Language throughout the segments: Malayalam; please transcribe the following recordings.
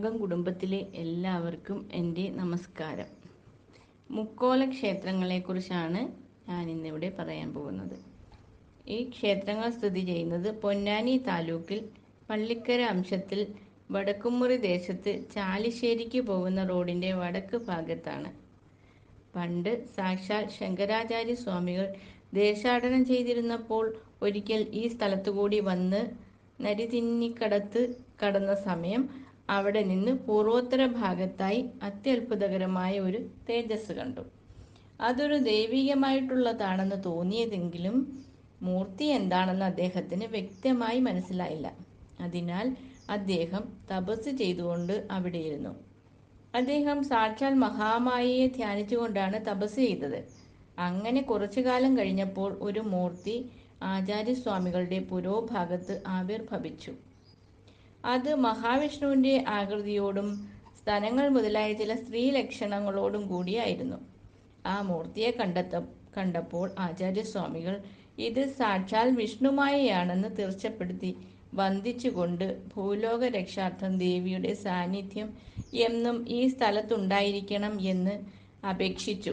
ശ്രീരാഗം കുടുംബത്തിലെ എല്ലാവർക്കും എന്റെ നമസ്കാരം. മുക്കോല ക്ഷേത്രങ്ങളെക്കുറിച്ചാണ് ഞാൻ ഇന്നിവിടെ പറയാൻ പോകുന്നത്. ഈ ക്ഷേത്രങ്ങൾ സ്ഥിതി ചെയ്യുന്നത് പൊന്നാനി താലൂക്കിൽ പള്ളിക്കര അംശത്തിൽ വടക്കുമുറി ദേശത്ത് ചാലിശ്ശേരിക്ക് പോകുന്ന റോഡിന്റെ വടക്ക് ഭാഗത്താണ്. പണ്ട് സാക്ഷാൽ ശങ്കരാചാര്യ സ്വാമികൾ ദേശാടനം ചെയ്തിരുന്നപ്പോൾ ഒരിക്കൽ ഈ സ്ഥലത്തുകൂടി വന്ന് നരിതിന്നിക്കടത്ത് കടന്ന സമയം അവിടെ നിന്ന് പൂർവോത്തര ഭാഗത്തായി അത്യത്ഭുതകരമായ ഒരു തേജസ് കണ്ടു. അതൊരു ദൈവികമായിട്ടുള്ളതാണെന്ന് തോന്നിയതെങ്കിലും മൂർത്തി എന്താണെന്ന് അദ്ദേഹത്തിന് വ്യക്തമായി മനസ്സിലായില്ല. അതിനാൽ അദ്ദേഹം തപസ് ചെയ്തുകൊണ്ട് അവിടെയിരുന്നു. അദ്ദേഹം സാക്ഷാൽ മഹാമായയെ ധ്യാനിച്ചുകൊണ്ടാണ് തപസ് ചെയ്തത്. അങ്ങനെ കുറച്ചു കാലം കഴിഞ്ഞപ്പോൾ ഒരു മൂർത്തി ആചാര്യസ്വാമികളുടെ പുരോഭാഗത്ത് ആവിർഭവിച്ചു. അത് മഹാവിഷ്ണുവിന്റെ ആകൃതിയോടും സ്തനങ്ങൾ മുതലായ ചില സ്ത്രീ ലക്ഷണങ്ങളോടും കൂടിയായിരുന്നു. ആ മൂർത്തിയെ കണ്ടെത്ത കണ്ടപ്പോൾ ആചാര്യസ്വാമികൾ ഇത് സാക്ഷാൽ വിഷ്ണുമായയാണെന്ന് തീർച്ചപ്പെടുത്തി വന്ദിച്ചുകൊണ്ട് ഭൂലോക രക്ഷാർത്ഥം ദേവിയുടെ സാന്നിധ്യം എന്നും ഈ സ്ഥലത്തുണ്ടായിരിക്കണം എന്ന് അപേക്ഷിച്ചു.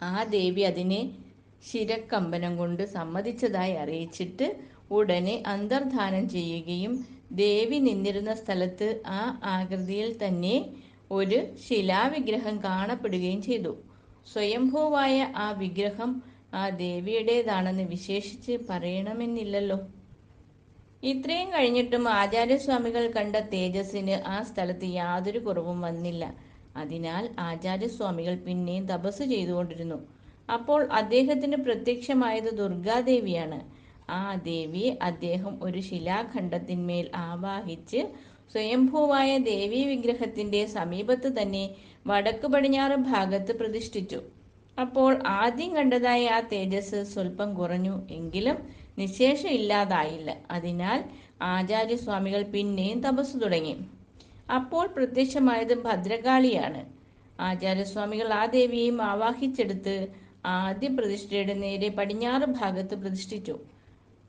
ആ ദേവി അതിനെ ശിരക്കമ്പനം കൊണ്ട് സമ്മതിച്ചതായി അറിയിച്ചിട്ട് ഉടനെ അന്തർധാനം ചെയ്യുകയും ദേവി നിന്നിരുന്ന സ്ഥലത്ത് ആ ആകൃതിയിൽ തന്നെ ഒരു ശിലാവിഗ്രഹം കാണപ്പെടുകയും ചെയ്തു. സ്വയംഭൂവായ ആ വിഗ്രഹം ആ ദേവിയുടേതാണെന്ന് വിശേഷിച്ച് പറയണമെന്നില്ലല്ലോ. ഇത്രയും കഴിഞ്ഞിട്ടും ആചാര്യസ്വാമികൾ കണ്ട തേജസ്സിന് ആ സ്ഥലത്ത് യാതൊരു കുറവും വന്നില്ല. അതിനാൽ ആചാര്യസ്വാമികൾ പിന്നെയും തപസ് ചെയ്തുകൊണ്ടിരുന്നു. അപ്പോൾ അദ്ദേഹത്തിന് പ്രത്യക്ഷമായത് ദുർഗാദേവിയാണ്. ആ ദേവിയെ അദ്ദേഹം ഒരു ശിലാഖണ്ഡത്തിന്മേൽ ആവാഹിച്ച് സ്വയംഭൂവായ ദേവീ വിഗ്രഹത്തിന്റെ സമീപത്ത് തന്നെ വടക്ക് പടിഞ്ഞാറ് ഭാഗത്ത് പ്രതിഷ്ഠിച്ചു. അപ്പോൾ ആദ്യം കണ്ടതായ ആ തേജസ് സ്വല്പം കുറഞ്ഞു എങ്കിലും നിശേഷം ഇല്ലാതായില്ല അതിനാൽ ആചാര്യസ്വാമികൾ പിന്നെയും തപസ് തുടങ്ങി. അപ്പോൾ പ്രത്യക്ഷമായത് ഭദ്രകാളിയാണ്. ആചാര്യസ്വാമികൾ ആ ദേവിയെയും ആവാഹിച്ചെടുത്ത് ആദ്യ പ്രതിഷ്ഠയുടെ നേരെ പടിഞ്ഞാറ് ഭാഗത്ത് പ്രതിഷ്ഠിച്ചു.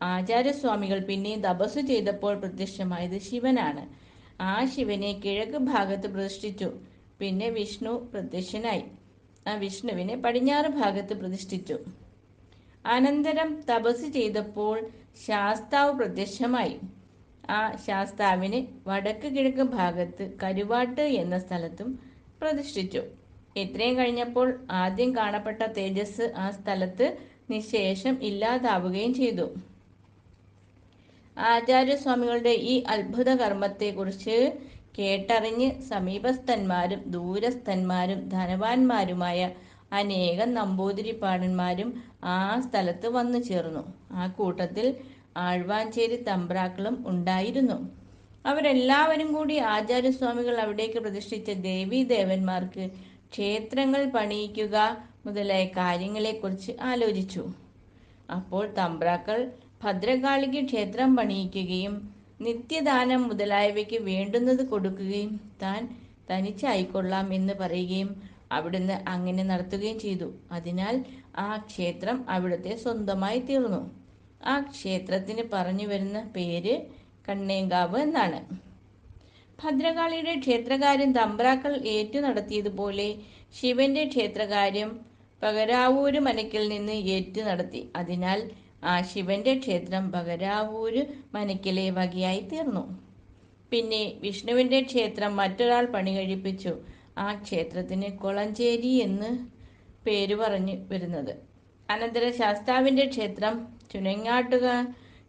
ആചാര്യസ്വാമികൾ പിന്നെ തപസ് ചെയ്തപ്പോൾ പ്രത്യക്ഷമായത് ശിവനാണ്. ആ ശിവനെ കിഴക്ക് ഭാഗത്ത് പ്രതിഷ്ഠിച്ചു. പിന്നെ വിഷ്ണു പ്രത്യക്ഷനായി. ആ വിഷ്ണുവിനെ പടിഞ്ഞാറ് ഭാഗത്ത് പ്രതിഷ്ഠിച്ചു. അനന്തരം തപസ് ചെയ്തപ്പോൾ ശാസ്താവ് പ്രത്യക്ഷമായി. ആ ശാസ്താവിനെ വടക്ക് കിഴക്ക് ഭാഗത്ത് കരുവാട്ട് എന്ന സ്ഥലത്തും പ്രതിഷ്ഠിച്ചു. ഇത്രയും കഴിഞ്ഞപ്പോൾ ആദ്യം കാണപ്പെട്ട തേജസ് ആ സ്ഥലത്ത് നിശേഷം ഇല്ലാതാവുകയും ചെയ്തു. ആചാര്യസ്വാമികളുടെ ഈ അത്ഭുത കർമ്മത്തെക്കുറിച്ച് കേട്ടറിഞ്ഞ് സമീപസ്ഥന്മാരും ദൂരസ്ഥന്മാരും ധനവാന്മാരുമായ അനേകം നമ്പൂതിരിപ്പാടന്മാരും ആ സ്ഥലത്ത് വന്നു ചേർന്നു. ആ കൂട്ടത്തിൽ ആഴ്വാഞ്ചേരി തമ്പ്രാക്കളും ഉണ്ടായിരുന്നു. അവരെല്ലാവരും കൂടി ആചാര്യസ്വാമികൾ അവിടേക്ക് പ്രതിഷ്ഠിച്ച ദേവീദേവന്മാർക്ക് ക്ഷേത്രങ്ങൾ പണിയിക്കുക മുതലായ കാര്യങ്ങളെക്കുറിച്ച് ആലോചിച്ചു. അപ്പോൾ തമ്പ്രാക്കൾ ഭദ്രകാളിക്ക് ക്ഷേത്രം പണിയിക്കുകയും നിത്യദാനം മുതലായവയ്ക്ക് വേണ്ടുന്നത് കൊടുക്കുകയും താൻ തനിച്ചായിക്കൊള്ളാം എന്ന് പറയുകയും അവിടുന്ന് അങ്ങനെ നടത്തുകയും ചെയ്തു. അതിനാൽ ആ ക്ഷേത്രം അവിടുത്തെ സ്വന്തമായി തീർന്നു. ആ ക്ഷേത്രത്തിന് പറഞ്ഞു വരുന്ന പേര് കണ്ണേങ്കാവ് എന്നാണ്. ഭദ്രകാളിയുടെ ക്ഷേത്രകാര്യം തമ്പ്രാക്കൾ ഏറ്റു നടത്തിയതുപോലെ ശിവന്റെ ക്ഷേത്രകാര്യം പകരാവൂര് മനക്കിൽ നിന്ന് ഏറ്റു നടത്തി. അതിനാൽ ആ ശിവന്റെ ക്ഷേത്രം പകരാവൂര് മനക്കിലെ വകയായി തീർന്നു. പിന്നെ വിഷ്ണുവിന്റെ ക്ഷേത്രം മറ്റൊരാൾ പണി കഴിപ്പിച്ചു. ആ ക്ഷേത്രത്തിന് കൊളഞ്ചേരി എന്ന് പേര് പറഞ്ഞു വരുന്നത്. അനന്തര ശാസ്താവിന്റെ ക്ഷേത്രം ചുനങ്ങാട്ടുക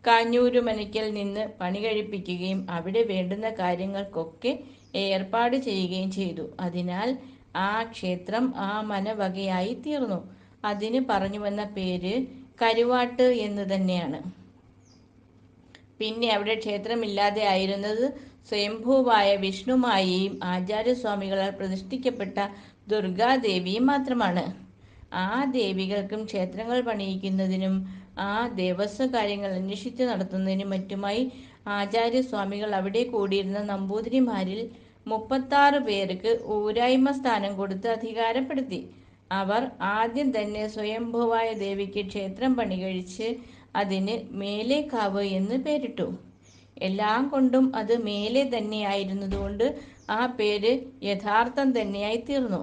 കാഞ്ഞൂര് മനയ്ക്കൽ നിന്ന് പണി കഴിപ്പിക്കുകയും അവിടെ വേണ്ടുന്ന കാര്യങ്ങൾക്കൊക്കെ ഏർപ്പാട് ചെയ്യുകയും ചെയ്തു. അതിനാൽ ആ ക്ഷേത്രം ആ മനവകയായി തീർന്നു. അതിന് പറഞ്ഞു വന്ന പേര് കരുവാട്ട് എന്ന് തന്നെയാണ്. പിന്നെ അവിടെ ക്ഷേത്രമില്ലാതെ ആയിരുന്നത് സ്വയംഭൂവായ വിഷ്ണുമായെയും ആചാര്യസ്വാമികളാൽ പ്രതിഷ്ഠിക്കപ്പെട്ട ദുർഗാദേവിയും മാത്രമാണ്. ആ ദേവികൾക്കും ക്ഷേത്രങ്ങൾ പണിയിക്കുന്നതിനും ആ ദേവസ്വ കാര്യങ്ങൾ അന്വേഷിച്ച് നടത്തുന്നതിനും മറ്റുമായി ആചാര്യസ്വാമികൾ അവിടെ കൂടിയിരുന്ന നമ്പൂതിരിമാരിൽ മുപ്പത്താറ് പേർക്ക് ഊരായ്മ സ്ഥാനം കൊടുത്ത് അധികാരപ്പെടുത്തി. അവർ ആദ്യം തന്നെ സ്വയംഭുവായ ദേവിക്ക് ക്ഷേത്രം പണി കഴിച്ച് അതിന് മേലേക്കാവ് എന്ന് പേരിട്ടു. എല്ലാം കൊണ്ടും അത് മേലെ തന്നെയായിരുന്നതുകൊണ്ട് ആ പേര് യഥാർത്ഥം തന്നെയായി തീർന്നു.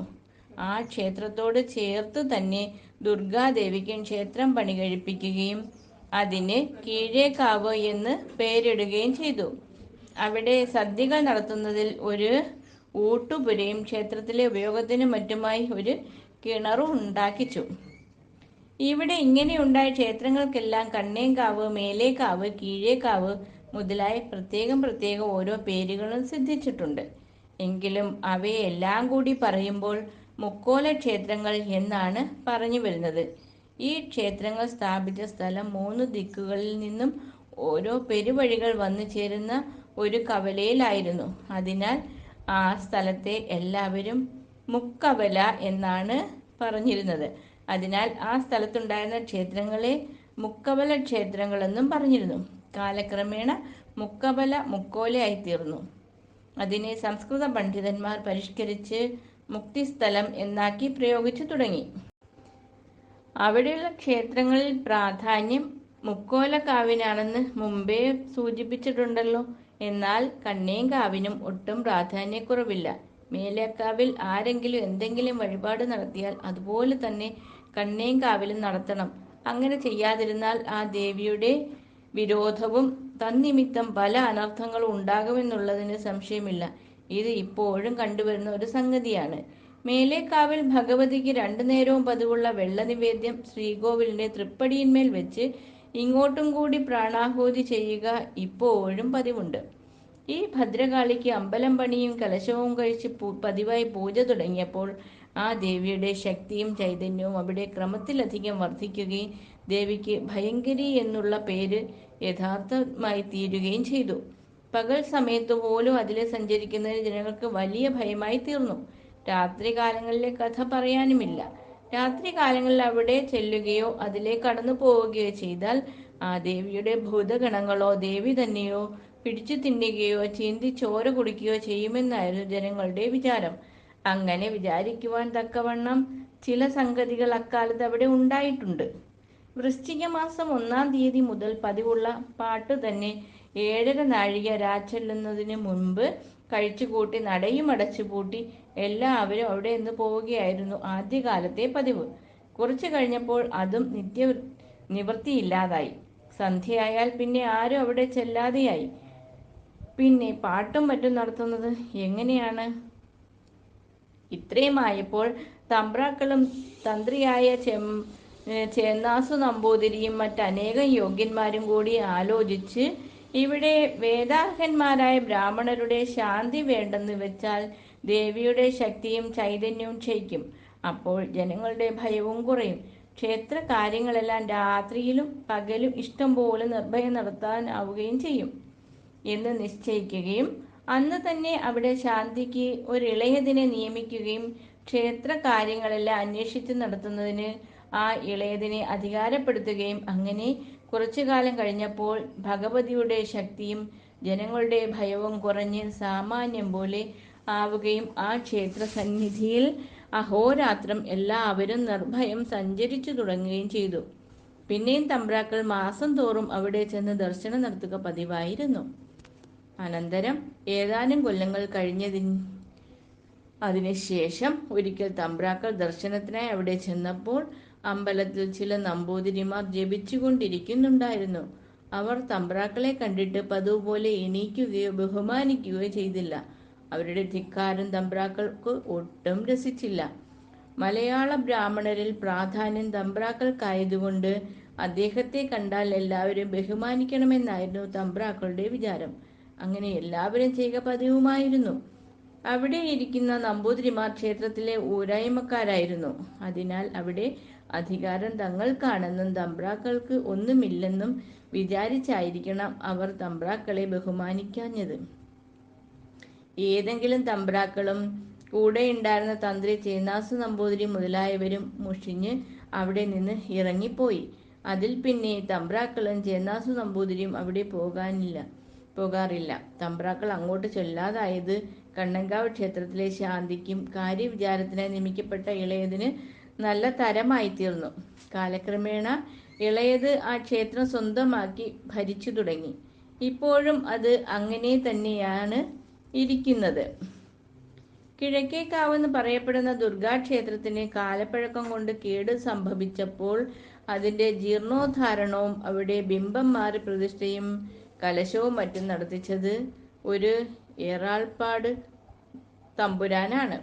ആ ക്ഷേത്രത്തോട് ചേർത്ത് തന്നെ ദുർഗാദേവിക്കും ക്ഷേത്രം പണി കഴിപ്പിക്കുകയും അതിന് കീഴേക്കാവ് എന്ന് പേരിടുകയും ചെയ്തു. അവിടെ സദ്യകൾ നടത്തുന്നതിൽ ഒരു ഊട്ടുപുരയും ക്ഷേത്രത്തിലെ ഉപയോഗത്തിനും മറ്റുമായി ഒരു കിണറും ഉണ്ടാക്കിച്ചു. ഇവിടെ ഇങ്ങനെയുണ്ടായ ക്ഷേത്രങ്ങൾക്കെല്ലാം കണ്ണേങ്കാവ് മേലേക്കാവ് കീഴേക്കാവ് മുതലായ പ്രത്യേകം പ്രത്യേകം ഓരോ പേരുകളും സിദ്ധിച്ചിട്ടുണ്ട്. എങ്കിലും അവയെല്ലാം കൂടി പറയുമ്പോൾ മുക്കോല ക്ഷേത്രങ്ങൾ എന്നാണ് പറഞ്ഞു വരുന്നത്. ഈ ക്ഷേത്രങ്ങൾ സ്ഥാപിച്ച സ്ഥലം മൂന്ന് ദിക്കുകളിൽ നിന്നും ഓരോ പെരുവഴികൾ വന്നു ചേരുന്ന ഒരു കവലയിലായിരുന്നു. അതിനാൽ ആ സ്ഥലത്തെ എല്ലാവരും മുക്കവല എന്നാണ് പറഞ്ഞിരുന്നത്. അതിനാൽ ആ സ്ഥലത്തുണ്ടായിരുന്ന ക്ഷേത്രങ്ങളെ മുക്കബല ക്ഷേത്രങ്ങളെന്നും പറഞ്ഞിരുന്നു. കാലക്രമേണ മുക്കബല മുക്കോലയായി തീർന്നു അതിനെ സംസ്കൃത പണ്ഡിതന്മാർ പരിഷ്കരിച്ച് മുക്തിസ്ഥലം എന്നാക്കി പ്രയോഗിച്ചു തുടങ്ങി. അവിടെയുള്ള ക്ഷേത്രങ്ങളിൽ പ്രാധാന്യം മുക്കോലക്കാവിനാണെന്ന് മുമ്പേ സൂചിപ്പിച്ചിട്ടുണ്ടല്ലോ. എന്നാൽ കണ്ണേങ്കാവിനും ഒട്ടും പ്രാധാന്യക്കുറവില്ല. മേലേക്കാവിൽ ആരെങ്കിലും എന്തെങ്കിലും വഴിപാട് നടത്തിയാൽ അതുപോലെ തന്നെ കണ്ണേങ്കാവിലും നടത്തണം. അങ്ങനെ ചെയ്യാതിരുന്നാൽ ആ ദേവിയുടെ വിരോധവും തന്നിമിത്തം പല അനർത്ഥങ്ങളും ഉണ്ടാകുമെന്നുള്ളതിന് സംശയമില്ല. ഇത് ഇപ്പോഴും കണ്ടുവരുന്ന ഒരു സംഗതിയാണ്. മേലേക്കാവിൽ ഭഗവതിക്ക് രണ്ടു നേരവും പതിവുള്ള വെള്ള നിവേദ്യം ശ്രീകോവിലിന്റെ തൃപ്പടിയിന്മേൽ വെച്ച് ഇങ്ങോട്ടും കൂടി പ്രാണാഹൂതി ചെയ്യുക ഇപ്പോഴും പതിവുണ്ട്. ഈ ഭദ്രകാളിക്ക് അമ്പലം പണിയും കലശവും കഴിച്ച് പതിവായി പൂജ തുടങ്ങിയപ്പോൾ ആ ദേവിയുടെ ശക്തിയും ചൈതന്യവും അവിടെ ക്രമത്തിലധികം വർദ്ധിക്കുകയും ദേവിക്ക് ഭയങ്കരി എന്നുള്ള പേര് യഥാർത്ഥമായി തീരുകയും ചെയ്തു. പകൽ സമയത്ത് പോലും അതിലെ സഞ്ചരിക്കുന്നതിന് ജനങ്ങൾക്ക് വലിയ ഭയമായി തീർന്നു. രാത്രി കാലങ്ങളിലെ കഥ പറയാനുമില്ല. രാത്രി കാലങ്ങളിൽ അവിടെ ചെല്ലുകയോ അതിലെ കടന്നു പോവുകയോ ചെയ്താൽ ആ ദേവിയുടെ ഭൂതഗണങ്ങളോ ദേവി തന്നെയോ പിടിച്ചു തിന്നുകയോ ചീന്തി ചോര കുടിക്കുകയോ ചെയ്യുമെന്നായിരുന്നു ജനങ്ങളുടെ വിചാരം. അങ്ങനെ വിചാരിക്കുവാൻ തക്കവണ്ണം ചില സംഗതികൾ അക്കാലത്ത് അവിടെ ഉണ്ടായിട്ടുണ്ട്. വൃശ്ചിക മാസം ഒന്നാം തീയതി മുതൽ പതിവുള്ള പാട്ട് തന്നെ ഏഴര നാഴിക രാച്ചെല്ലുന്നതിന് മുൻപ് കഴിച്ചുകൂട്ടി നടയും അടച്ചു പൂട്ടി എല്ലാവരും അവിടെ നിന്ന് പോവുകയായിരുന്നു ആദ്യകാലത്തെ പതിവ്. കുറച്ചു കഴിഞ്ഞപ്പോൾ അതും നിത്യ നിവൃത്തിയില്ലാതായി. സന്ധ്യയായാൽ പിന്നെ ആരും അവിടെ ചെല്ലാതെയായി. പിന്നെ പാട്ടും മറ്റും നടത്തുന്നത് എങ്ങനെയാണ്? ഇത്രയുമായപ്പോൾ തമ്പ്രാക്കളും തന്ത്രിയായ ചെം ചേന്നാസു നമ്പൂതിരിയും മറ്റനേകം യോഗ്യന്മാരും കൂടി ആലോചിച്ച് ഇവിടെ വേദാർഹന്മാരായ ബ്രാഹ്മണരുടെ ശാന്തി വേണ്ടെന്ന് വെച്ചാൽ ദേവിയുടെ ശക്തിയും ചൈതന്യവും ക്ഷയിക്കും. അപ്പോൾ ജനങ്ങളുടെ ഭയവും കുറയും. ക്ഷേത്ര കാര്യങ്ങളെല്ലാം രാത്രിയിലും പകലും ഇഷ്ടം പോലെ നിർഭയം നടത്താനാവുകയും ചെയ്യും. എന്ന് നിശ്ചയിക്കുകയും അന്ന് തന്നെ അവിടെ ശാന്തിക്ക് ഒരു ഇളയതിനെ നിയമിക്കുകയും ക്ഷേത്ര കാര്യങ്ങളെല്ലാം അന്വേഷിച്ച് നടത്തുന്നതിന് ആ ഇളയതിനെ അധികാരപ്പെടുത്തുകയും അങ്ങനെ കുറച്ചു കാലം കഴിഞ്ഞപ്പോൾ ഭഗവതിയുടെ ശക്തിയും ജനങ്ങളുടെ ഭയവും കുറഞ്ഞ് സാമാന്യം പോലെ ആവുകയും ആ ക്ഷേത്ര സന്നിധിയിൽ അഹോരാത്രം എല്ലാവരും നിർഭയം സഞ്ചരിച്ചു തുടങ്ങുകയും ചെയ്തു. പിന്നെയും തമ്പ്രാക്കൾ മാസം തോറും അവിടെ ചെന്ന് ദർശനം നടത്തുക പതിവായിരുന്നു. അനന്തരം ഏതാനും കൊല്ലങ്ങൾ കഴിഞ്ഞതിന് അതിനുശേഷം ഒരിക്കൽ തമ്പ്രാക്കൾ ദർശനത്തിനായി അവിടെ ചെന്നപ്പോൾ അമ്പലത്തിൽ ചില നമ്പൂതിരിമാർ ജപിച്ചുകൊണ്ടിരിക്കുന്നുണ്ടായിരുന്നു. അവർ തമ്പ്രാക്കളെ കണ്ടിട്ട് പതുപോലെ പോലെ എണീക്കുകയോ ബഹുമാനിക്കുകയോ ചെയ്തില്ല. അവരുടെ ധിക്കാരം തമ്പ്രാക്കൾക്ക് ഒട്ടും രസിച്ചില്ല. മലയാള ബ്രാഹ്മണരിൽ പ്രാധാന്യം തമ്പ്രാക്കൾക്കായതുകൊണ്ട് അദ്ദേഹത്തെ കണ്ടാൽ എല്ലാവരും ബഹുമാനിക്കണമെന്നായിരുന്നു തമ്പ്രാക്കളുടെ വിചാരം. അങ്ങനെ എല്ലാവരും ചെയ്യുക പതിവുമായിരുന്നു അവിടെ ഇരിക്കുന്ന നമ്പൂതിരിമാർ ക്ഷേത്രത്തിലെ ഊരായ്മക്കാരായിരുന്നു. അതിനാൽ അവിടെ അധികാരം തങ്ങൾക്കാണെന്നും തമ്പ്രാക്കൾക്ക് ഒന്നുമില്ലെന്നും വിചാരിച്ചായിരിക്കണം അവർ തമ്പ്രാക്കളെ ബഹുമാനിക്കാഞ്ഞത്. ഏതെങ്കിലും തമ്പ്രാക്കളും കൂടെ ഉണ്ടായിരുന്ന തന്ത്രി ചേന്നാസ് നമ്പൂതിരി മുതലായവരും മുഷിഞ്ഞ് അവിടെ നിന്ന് ഇറങ്ങിപ്പോയി. അതിൽ പിന്നെ തമ്പ്രാക്കളും ചേന്നാസു നമ്പൂതിരിയും അവിടെ പോകാനില്ല. പോകാറില്ല. തമ്പ്രാക്കൾ അങ്ങോട്ട് ചെല്ലാതായത് കണ്ണങ്കാവ് ക്ഷേത്രത്തിലെ ശാന്തിക്കും കാര്യവിചാരത്തിനായി നിയമിക്കപ്പെട്ട ഇളയതിന് നല്ല തരമായി തീർന്നു കാലക്രമേണ ഇളയത് ആ ക്ഷേത്രം സ്വന്തമാക്കി ഭരിച്ചു തുടങ്ങി. ഇപ്പോഴും അത് അങ്ങനെ തന്നെയാണ് ഇരിക്കുന്നത്. കിഴക്കേക്കാവെന്ന് പറയപ്പെടുന്ന ദുർഗാ ദുർഗാക്ഷേത്രത്തിന് കാലപ്പഴക്കം കൊണ്ട് കേട് സംഭവിച്ചപ്പോൾ അതിന്റെ ജീർണോദ്ധാരണവും അവിടെ ബിംബം മാറി പ്രതിഷ്ഠയും കലശവും മറ്റും നടത്തിച്ചത് ഒരു ഏറാൾപ്പാട് തമ്പുരാനാണ്.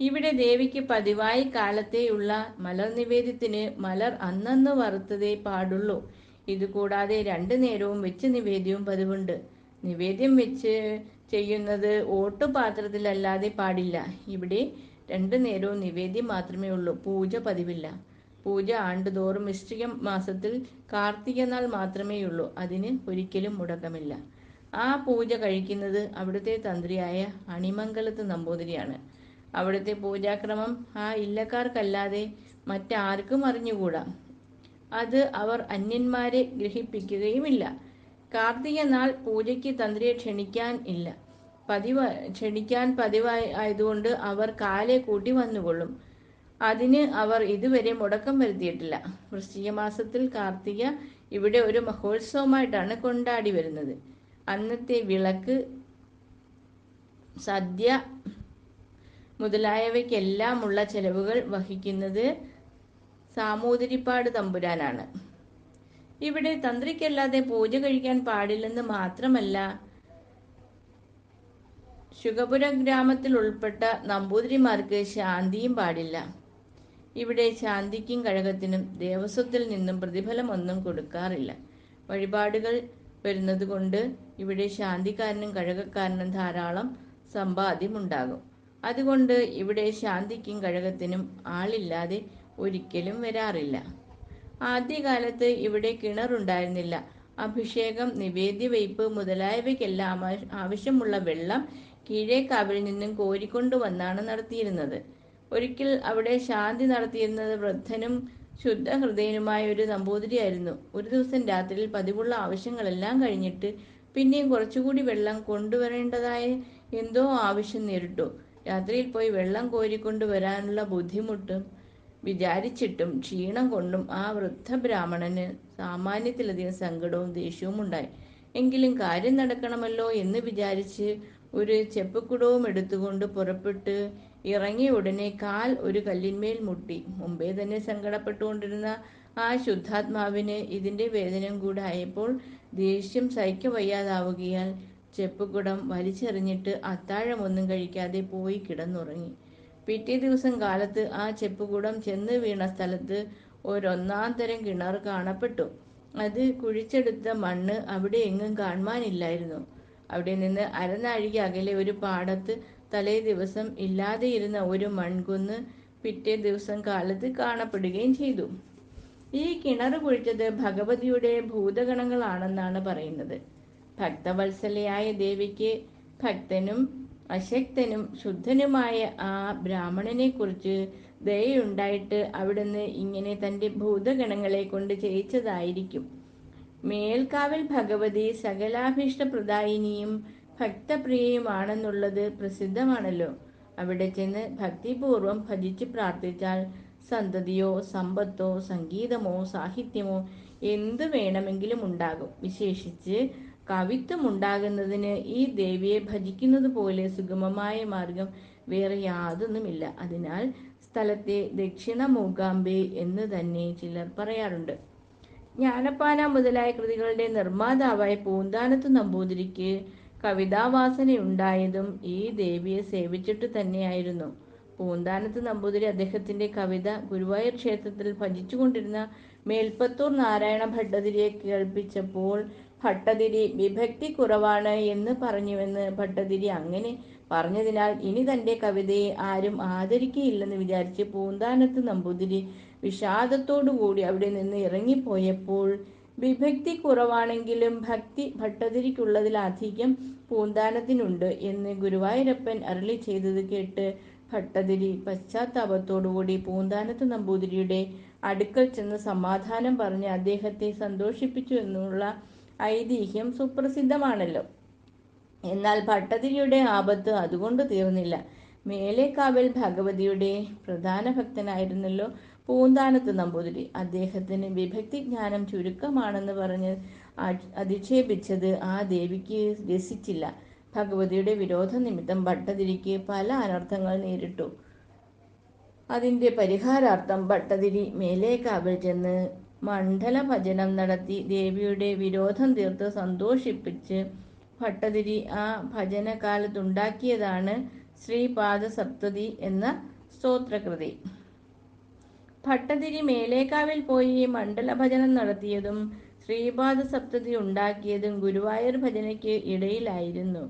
ഇവിടെ ദേവിക്ക് പതിവായി കാലത്തെയുള്ള മലർ നിവേദ്യത്തിന് മലർ അന്നന്ന് വറുത്തതേ പാടുള്ളൂ. ഇതുകൂടാതെ രണ്ടു നേരവും വെച്ച് നിവേദ്യവും പതിവുണ്ട്. നിവേദ്യം വെച്ച് ചെയ്യുന്നത് ഓട്ടുപാത്രത്തിലല്ലാതെ പാടില്ല. ഇവിടെ രണ്ടു നേരവും നിവേദ്യം മാത്രമേ ഉള്ളൂ. പൂജ പതിവില്ല. പൂജ ആണ്ടുതോറും വൃശ്ചിക മാസത്തിൽ കാർത്തിക നാൾ മാത്രമേയുള്ളൂ. അതിന് ഒരിക്കലും മുടക്കമില്ല. ആ പൂജ കഴിക്കുന്നത് അവിടുത്തെ തന്ത്രിയായ അണിമംഗലത്ത് നമ്പൂതിരിയാണ്. അവിടുത്തെ പൂജാക്രമം ആ ഇല്ലക്കാർക്കല്ലാതെ മറ്റാർക്കും അറിഞ്ഞുകൂടാ. അത് അവർ അന്യന്മാരെ ഗ്രഹിപ്പിക്കുകയുമില്ല. കാർത്തിക നാൾ പൂജയ്ക്ക് തന്ത്രിയെ ക്ഷണിക്കാൻ ഇല്ല. പതിവ് ക്ഷണിക്കാൻ പതിവായി ആയതുകൊണ്ട് അവർ കാലെ കൂട്ടി വന്നുകൊള്ളും. അതിന് അവർ ഇതുവരെ മുടക്കം വരുത്തിയിട്ടില്ല. വൃശ്ചിക മാസത്തിൽ കാർത്തിക ഇവിടെ ഒരു മഹോത്സവമായിട്ടാണ് കൊണ്ടാടി വരുന്നത്. അന്നത്തെ വിളക്ക് സദ്യ മുതലായവയ്ക്കെല്ലാമുള്ള ചെലവുകൾ വഹിക്കുന്നത് സാമൂതിരിപ്പാട് തമ്പുരാനാണ്. ഇവിടെ തന്ത്രിക്കല്ലാതെ പൂജ കഴിക്കാൻ പാടില്ലെന്ന് മാത്രമല്ല ശുഗപുര ഗ്രാമത്തിൽ ഉൾപ്പെട്ട നമ്പൂതിരിമാർക്ക് ശാന്തിയും പാടില്ല. ഇവിടെ ശാന്തിക്കും കഴകത്തിനും ദേവസ്വത്തിൽ നിന്നും പ്രതിഫലമൊന്നും കൊടുക്കാറില്ല. വഴിപാടുകൾ വരുന്നത് കൊണ്ട് ഇവിടെ ശാന്തിക്കാരനും കഴകക്കാരനും ധാരാളം സമ്പാദ്യമുണ്ടാകും. അതുകൊണ്ട് ഇവിടെ ശാന്തിക്കും കഴകത്തിനും ആളില്ലാതെ ഒരിക്കലും വരാറില്ല. ആദ്യകാലത്ത് ഇവിടെ കിണറുണ്ടായിരുന്നില്ല. അഭിഷേകം നിവേദ്യവയ്പ് മുതലായവയ്ക്കെല്ലാം ആവ- ആവശ്യമുള്ള വെള്ളം കീഴേക്കാവിൽ നിന്നും കോരിക്കൊണ്ടുവന്നാണ് നടത്തിയിരുന്നത്. ഒരിക്കൽ അവിടെ ശാന്തി നടത്തിയിരുന്നത് വൃദ്ധനും ശുദ്ധ ഹൃദയനുമായ ഒരു നമ്പൂതിരിയായിരുന്നു. ഒരു ദിവസം രാത്രിയിൽ പതിവുള്ള ആവശ്യങ്ങളെല്ലാം കഴിഞ്ഞിട്ട് പിന്നെയും കുറച്ചുകൂടി വെള്ളം കൊണ്ടുവരേണ്ടതായ എന്തോ ആവശ്യം നേരിട്ടു. രാത്രിയിൽ പോയി വെള്ളം കോരിക്കൊണ്ടു വരാനുള്ള ബുദ്ധിമുട്ടും വിചാരിച്ചിട്ടും ക്ഷീണം കൊണ്ടും ആ വൃദ്ധ ബ്രാഹ്മണന് സാമാന്യത്തിലധികം സങ്കടവും ദേഷ്യവും ഉണ്ടായി. എങ്കിലും കാര്യം നടക്കണമല്ലോ എന്ന് വിചാരിച്ച് ഒരു ചെപ്പക്കുടവും എടുത്തുകൊണ്ട് പുറപ്പെട്ട് ഇറങ്ങിയ ഉടനെ കാൽ ഒരു കല്ലിന്മേൽ മുട്ടി. മുമ്പേ തന്നെ സങ്കടപ്പെട്ടുകൊണ്ടിരുന്ന ആ ശുദ്ധാത്മാവിന് ഇതിന്റെ വേദനയും കൂടായപ്പോൾ ദേഷ്യം സഹിക്ക വയ്യാതാവുകയാൽ ചെപ്പുകുടം വലിച്ചെറിഞ്ഞിട്ട് അത്താഴമൊന്നും കഴിക്കാതെ പോയി കിടന്നുറങ്ങി. പിറ്റേ ദിവസം കാലത്ത് ആ ചെപ്പുകുടം ചെന്ന് വീണ സ്ഥലത്ത് ഒരൊന്നാം തരം കിണർ കാണപ്പെട്ടു. അത് കുഴിച്ചെടുത്ത മണ്ണ് അവിടെ എങ്ങും കാണുവാനില്ലായിരുന്നു. അവിടെ നിന്ന് അരനാഴിക അകലെ ഒരു പാടത്ത് തലേ ദിവസം ഇല്ലാതെയിരുന്ന ഒരു മൺകുന്ന് പിറ്റേ ദിവസം കാലത്ത് കാണപ്പെടുകയും ചെയ്തു. ഈ കിണർ കുഴിച്ചത് ഭഗവതിയുടെ ഭൂതഗണങ്ങളാണെന്നാണ് പറയുന്നത്. ഭക്തവത്സലയായ ദേവിക്ക് ഭക്തനും അശക്തനും ശുദ്ധനുമായ ആ ബ്രാഹ്മണനെ കുറിച്ച് ദയുണ്ടായിട്ട് അവിടുന്ന് ഇങ്ങനെ തന്റെ ഭൂതഗണങ്ങളെ കൊണ്ട് ചെയ്യിച്ചതായിരിക്കും. മേൽക്കാവിൽ ഭഗവതി സകലാഭീഷ്ടപ്രദായിനിയും ഭക്തപ്രിയയുമാണെന്നുള്ളത് പ്രസിദ്ധമാണല്ലോ. അവിടെ ചെന്ന് ഭക്തിപൂർവം ഭജിച്ച് പ്രാർത്ഥിച്ചാൽ സന്തതിയോ സമ്പത്തോ സംഗീതമോ സാഹിത്യമോ എന്തു വേണമെങ്കിലും ഉണ്ടാകും. വിശേഷിച്ച് കവിത്വം ഉണ്ടാകുന്നതിന് ഈ ദേവിയെ ഭജിക്കുന്നത് പോലെ സുഗമമായ മാർഗം വേറെ യാതൊന്നുമില്ല. അതിനാൽ സ്ഥലത്തെ ദക്ഷിണ മൂകാംബെ എന്ന് തന്നെ ചിലർ പറയാറുണ്ട്. ജ്ഞാനപ്പാന മുതലായ കൃതികളുടെ നിർമ്മാതാവായ പൂന്താനത്ത് നമ്പൂതിരിക്ക് കവിതാവാസനയുണ്ടായതും ഈ ദേവിയെ സേവിച്ചിട്ട് തന്നെയായിരുന്നു. പൂന്താനത്ത് നമ്പൂതിരി അദ്ദേഹത്തിന്റെ കവിത ഗുരുവായൂർ ക്ഷേത്രത്തിൽ ഭജിച്ചുകൊണ്ടിരുന്ന മേൽപ്പത്തൂർ നാരായണ ഭട്ടതിരിയെ കേൾപ്പിച്ചപ്പോൾ ഭട്ടതിരി വിഭക്തി കുറവാണ് എന്ന് പറഞ്ഞുവെന്ന് ഭട്ടതിരി അങ്ങനെ പറഞ്ഞതിനാൽ ഇനി തന്റെ കവിതയെ ആരും ആദരിക്കുകയില്ലെന്ന് വിചാരിച്ച് പൂന്താനത്ത് നമ്പൂതിരി വിഷാദത്തോടുകൂടി അവിടെ നിന്ന് ഇറങ്ങിപ്പോയപ്പോൾ വിഭക്തി കുറവാണെങ്കിലും ഭക്തി ഭട്ടതിരിക്കുള്ളതിലധികം പൂന്താനത്തിനുണ്ട് എന്ന് ഗുരുവായൂരപ്പൻ അരളി ചെയ്തത് കേട്ട് ഭട്ടതിരി പശ്ചാത്താപത്തോടുകൂടി പൂന്താനത്ത് നമ്പൂതിരിയുടെ അടുക്കൽ ചെന്ന് സമാധാനം പറഞ്ഞ് അദ്ദേഹത്തെ സന്തോഷിപ്പിച്ചു എന്നുള്ള ഐതിഹ്യം സുപ്രസിദ്ധമാണല്ലോ. എന്നാൽ ഭട്ടതിരിയുടെ ആപത്ത് അതുകൊണ്ട് തീർന്നില്ല. മേലേക്കാവിൽ ഭഗവതിയുടെ പ്രധാന ഭക്തനായിരുന്നല്ലോ പൂന്താനത്ത് നമ്പൂതിരി. അദ്ദേഹത്തിന് വിഭക്തി ജ്ഞാനം ചുരുക്കമാണെന്ന് പറഞ്ഞ് അധിക്ഷേപിച്ചത് ആ ദേവിക്ക് രസിച്ചില്ല. ഭഗവതിയുടെ വിരോധ നിമിത്തം ഭട്ടതിരിക്ക് പല അനർത്ഥങ്ങൾ നേരിട്ടു. അതിന്റെ പരിഹാരാർത്ഥം ഭട്ടതിരി മേലേക്കാവിൽ ചെന്ന് മണ്ഡല ഭജനം നടത്തി ദേവിയുടെ വിരോധം തീർത്ത് സന്തോഷിപ്പിച്ച് ഭട്ടതിരി ആ ഭജനകാലത്തുണ്ടാക്കിയതാണ് ശ്രീപാദ സപ്തതി എന്ന സ്തോത്രകൃതി. ഭട്ടതിരി മേലേക്കാവിൽ പോയി മണ്ഡല ഭജനം നടത്തിയതും ശ്രീപാദ സപ്തതി ഉണ്ടാക്കിയതും ഗുരുവായൂർ ഭജനയ്ക്ക് ഇടയിലായിരുന്നു.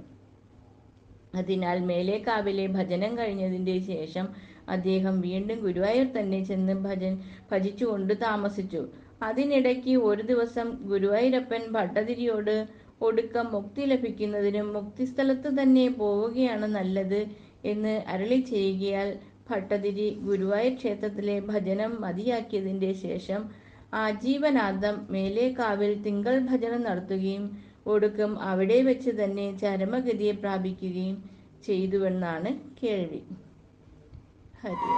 അതിനാൽ മേലേക്കാവിലെ ഭജനം കഴിഞ്ഞതിന്റെ ശേഷം അദ്ദേഹം വീണ്ടും ഗുരുവായൂർ തന്നെ ചെന്ന് ഭജൻ ഭജിച്ചുകൊണ്ട് താമസിച്ചു. അതിനിടയ്ക്ക് ഒരു ദിവസം ഗുരുവായൂരപ്പൻ ഭട്ടതിരിയോട് ഒടുക്കം മുക്തി ലഭിക്കുന്നതിനും മുക്തിസ്ഥലത്ത് തന്നെ പോവുകയാണ് നല്ലത് എന്ന് അരളി ചെയ്യുകയാൽ ഭട്ടതിരി ഗുരുവായൂർ ക്ഷേത്രത്തിലെ ഭജനം മതിയാക്കിയതിന്റെ ശേഷം ആജീവനാന്തം മേലേക്കാവിൽ തിങ്കൾ ഭജനം നടത്തുകയും ഒടുക്കം അവിടെ വെച്ച് തന്നെ ചരമഗതിയെ പ്രാപിക്കുകയും ചെയ്തുവെന്നാണ് കേൾവി ഹരി.